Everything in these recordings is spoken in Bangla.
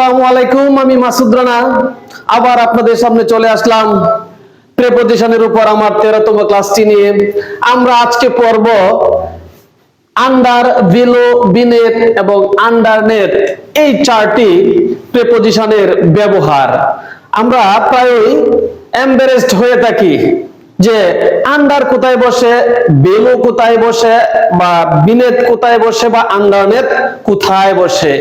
আসসালামু আলাইকুম, আমি মাসুদ রানা। আবার আপনাদের সামনে চলে আসলাম প্রেপোজিশনের উপর আমার তেরোতম ক্লাসটি নিয়ে। আমরা আজকে পড়ব আন্ডার বিলো বিনেট এবং আন্ডারনেট এই চারটি প্রেপোজিশনের ব্যবহার। আমরা প্রায়ই এম্বারেসড হয়ে থাকি যে আন্ডার কোথায় বসে বেলো কোথায় বসে বা বিনেট কোথায় বসে বা আন্ডারনেট কোথায় বসে।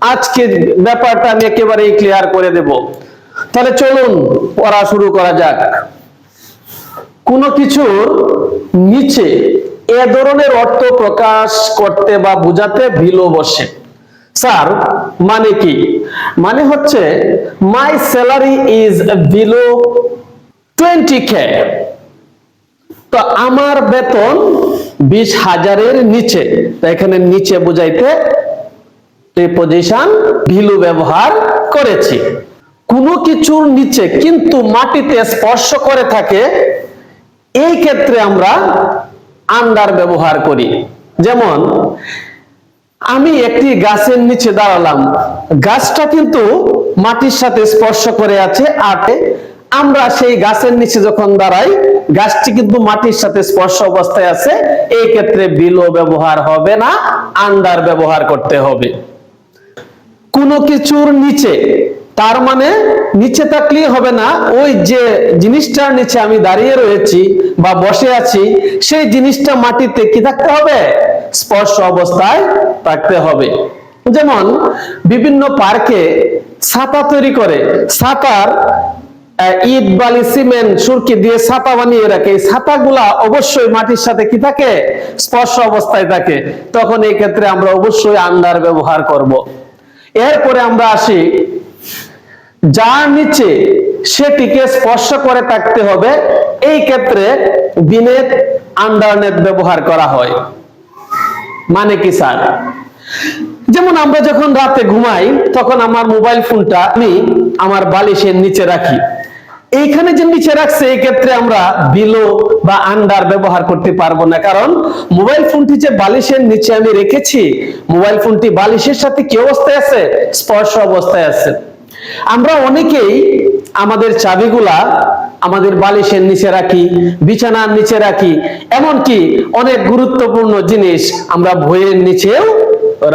আজকে ব্যাপারটা আমি একেবারেই ক্লিয়ার করে দেব। তাহলে চলুন, পড়া শুরু করা যাক। কোনো কিছুর নিচে এ ধরনের অর্থ প্রকাশ করতে বা বোঝাতে ভিলো বসে। স্যার মানে কি? মানে হচ্ছে my salary is below twenty K তো আমার বেতন বিশ হাজারের নিচে। এখানে নিচে বুঝাইতে প্রিপোজিশন ভিলু ব্যবহার করেছি। কোনো কিছুর নিচে কিন্তু মাটিতে স্পর্শ করে থাকে, এই ক্ষেত্রে আমরা আন্ডার ব্যবহার করি। যেমন, আমি একটি গাছের নিচে দাঁড়ালাম, গাছটা কিন্তু মাটির সাথে স্পর্শ করে আছে আটে আমরা সেই গাছের নিচে যখন দাঁড়াই, গাছটি কিন্তু মাটির সাথে স্পর্শ অবস্থায় আছে, এই ক্ষেত্রে বিলো ব্যবহার হবে না, আন্ডার ব্যবহার করতে হবে। কোনো কিছুর নিচে, তার মানে নিচে থাকলেই হবে না, ওই যে জিনিসটার নিচে আমি দাঁড়িয়ে রয়েছি বা বসে আছি, সেই জিনিসটা মাটিতে কি থাকতে হবে? স্পর্শ অবস্থায় থাকতে হবে। যেমন বিভিন্ন পার্কে ছাতা তৈরি করে, ছাতার ইট, বালি, সিমেন্ট, সুরকি দিয়ে ছাতা বানিয়ে রাখে। এই ছাতাগুলা অবশ্যই মাটির সাথে কি থাকে? স্পর্শ অবস্থায় থাকে। তখন এই ক্ষেত্রে আমরা অবশ্যই আন্ডার ব্যবহার করব। এরপরে আমরা আসি, যার নিচে সেটিকে স্পর্শ করে থাকতে হবে, এই ক্ষেত্রে বিনেট আন্ডারনেট ব্যবহার করা হয়। মানে কি স্যার? যেমন আমরা যখন রাতে ঘুমাই, তখন আমার মোবাইল ফোনটা আমি আমার বালিশের নিচে রাখি। এইখানে যে নিচে রাখছে, এই ক্ষেত্রে আমরা বিলো বা আন্ডার ব্যবহার করতে পারব না। কারণ মোবাইল ফোনটি যে বালিশের নিচে আমি রেখেছি মোবাইল ফোনটি বালিশের সাথে কি অবস্থায় আছে? স্পর্শ অবস্থায় আছে। আমরা অনেকেই আমাদের চাবিগুলা আমাদের বালিশের নিচে রাখি, বিছানার নিচে রাখি। এমনকি অনেক গুরুত্বপূর্ণ জিনিস আমরা বইয়ের নিচেও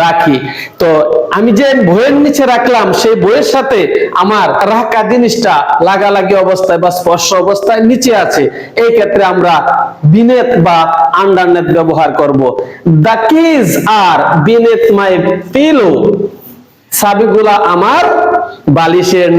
রাখি। তো আমি যে বইয়ের নিচে রাখলাম, সেই বইয়ের সাথে আমার রাখা জিনিসটা লাগালাগি অবস্থায় বা স্পর্শ অবস্থায় নিচে আছে। এই ক্ষেত্রে আমরা বিনেত বা আন্ডারনেট ব্যবহার করব। The keys are beneath my pillow. চাবিগুলা আমার বালিশের